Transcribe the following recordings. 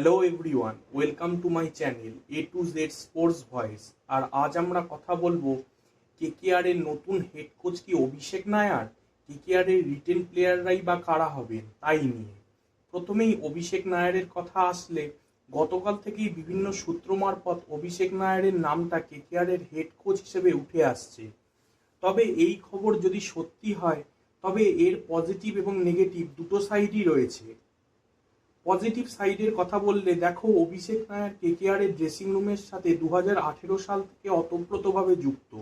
Hello everyone welcome to my channel A to Z sports voice আর আজ আমরা কথা বলব কেকেআর এর নতুন হেড কোচ কি অভিষেক নায়ার? কেকেআর এর রিটেন প্লেয়াররাই বা কারা হবেন? তাই নিয়ে। প্রথমেই অভিষেক নায়ারের কথা আসলে, গতকাল থেকেই বিভিন্ন সূত্র মারফত অভিষেক নায়ারের নামটা কেকেআর এর হেড কোচ হিসেবে উঠে আসছে। তবে এই খবর যদি সত্যি হয়, তবে এর পজিটিভ এবং নেগেটিভ দুটো সাইডই রয়েছে। পজিটিভ সাইডের কথা বললে, দেখো অভিষেক নায়ার কেকেআর এর ড্রেসিং রুমের সাথে দু হাজার আঠেরো সাল থেকে অতপ্রতভাবে যুক্ত।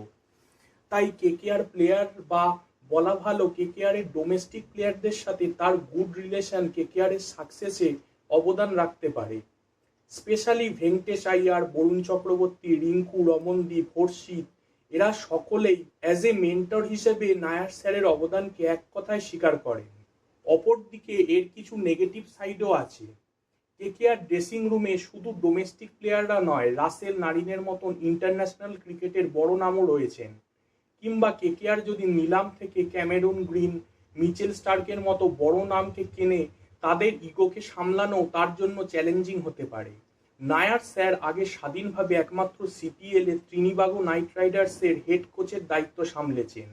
তাই কেকেআর প্লেয়ার বা বলা ভালো কেকেআর এর ডোমেস্টিক প্লেয়ারদের সাথে তার গুড রিলেশন কেকেআর এর সাকসেসে অবদান রাখতে পারে। স্পেশালি ভেঙ্কটেশ আইয়ার, বরুণ চক্রবর্তী, রিঙ্কু, রমনদীপ, হর্ষিত, এরা সকলেই অ্যাজ এ মেন্টর হিসেবে নায়ার স্যারের অবদানকে এক কথায় স্বীকার করেন। অপরদিকে এর কিছু নেগেটিভ সাইডও আছে। কেকেআর ড্রেসিং রুমে শুধু ডোমেস্টিক প্লেয়াররা নয় রাসেল নারিনের মতন ইন্টারন্যাশনাল ক্রিকেটের বড় নামও রয়েছেন। কিংবা কেকেআর যদি নিলাম থেকে ক্যামেরুন, গ্রিন, মিচেল স্টার্কের মতো বড় নামকে কেনে তাদের ইগোকে সামলানো, তার জন্য চ্যালেঞ্জিং হতে পারে। নায়ার স্যার আগে স্বাধীনভাবে একমাত্র সিপিএল ত্রিনিবাগো নাইট রাইডার্সের হেড কোচের দায়িত্ব সামলেছেন।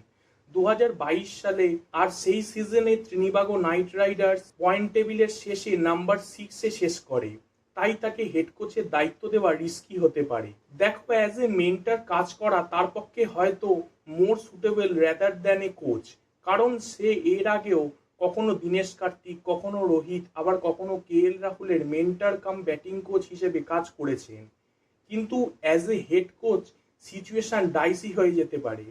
দু হাজার বাইশ সালে আর সেই সিজনে ত্রিনিবাগো নাইট রাইডার্স পয়েন্ট টেবিলের শেষে নাম্বার সিক্সে শেষ করে। তাই তাকে হেড কোচের দায়িত্ব দেওয়া রিস্কি হতে পারে। দেখো অ্যাজ এ মেন্টার কাজ করা তার পক্ষে হয়তো more suitable rather than a coach কারণ সে এর আগেও কখনো দীনেশ কার্তিক, কখনো রোহিত, আবার কখনো কে এল রাহুলের মেন্টার কাম ব্যাটিং কোচ হিসেবে কাজ করেছেন। কিন্তু as a head coach situation dicey হয়ে যেতে পারে।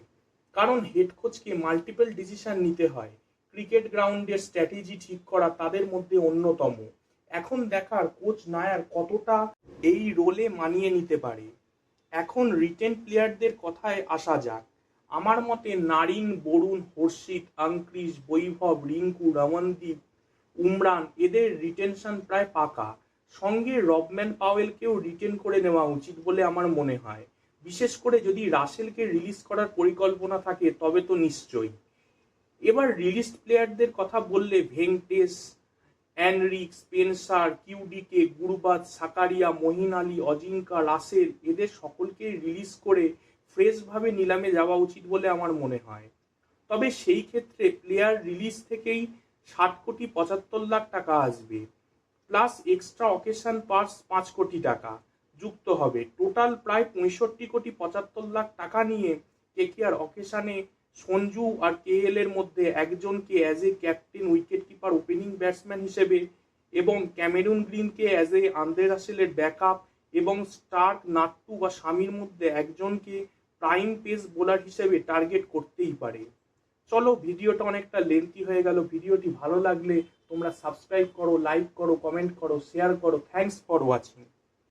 কারণ হেড কোচকে মাল্টিপল ডিসিশন নিতে হয়। ক্রিকেট গ্রাউন্ডের স্ট্র্যাটেজি ঠিক করা তাদের মধ্যে অন্যতম। এখন দেখার কোচ নায়ার কতটা এই রোলে মানিয়ে নিতে পারে। এখন রিটেন প্লেয়ারদের কথায় আসা যাক। আমার মতে নারিন, বরুণ, হর্ষিত আঙ্ক্রিস বৈভব, রিঙ্কু, রমনদীপ, উমরান এদের রিটেনশন প্রায় পাকা। সঙ্গে রবম্যান পাওয়েলকেও রিটেন করে নেওয়া উচিত বলে আমার মনে হয়। বিশেষ করে যদি রাসেলকে রিলিজ করার পরিকল্পনা থাকে, তবে তো নিশ্চয়ই। এবার রিলিজ প্লেয়ারদের কথা বললে Venkatesh Anrich Spencer, QDK Gurbaz Sakariya Moeen Ali Ajinkya, Russell, এদের সকলকে রিলিজ করে ফ্রেশভাবে নিলামে যাওয়া উচিত বলে আমার মনে হয়। তবে সেই ক্ষেত্রে প্লেয়ার রিলিজ থেকেই ষাট কোটি পঁচাত্তর লাখ টাকা আসবে প্লাস এক্সট্রা অকেশন পার্স পাঁচ কোটি টাকা। যুক্ত হবে। টোটাল প্রায় পঁয়ষট্টি কোটি পঁচাত্তর লাখ টাকা নিয়ে কেকেআর অকেশানে সঞ্জু আর কেএল এর মধ্যে একজনকে as a captain wicket keeper opening batsman হিসেবে এবং ক্যামেরুন গ্রিনকে অ্যাজ এ আন্দ্রে রাসেলের ব্যাকআপ এবং স্টার্ক নাট্টু বা স্বামীর মধ্যে একজনকে প্রাইম পেস বোলার হিসেবে টার্গেট করতেই পারে। চলো ভিডিওটা অনেকটা লেন্থি হয়ে গেল। ভিডিওটি ভালো লাগলে তোমরা সাবস্ক্রাইব করো লাইক করো কমেন্ট করো শেয়ার করো। Thanks for watching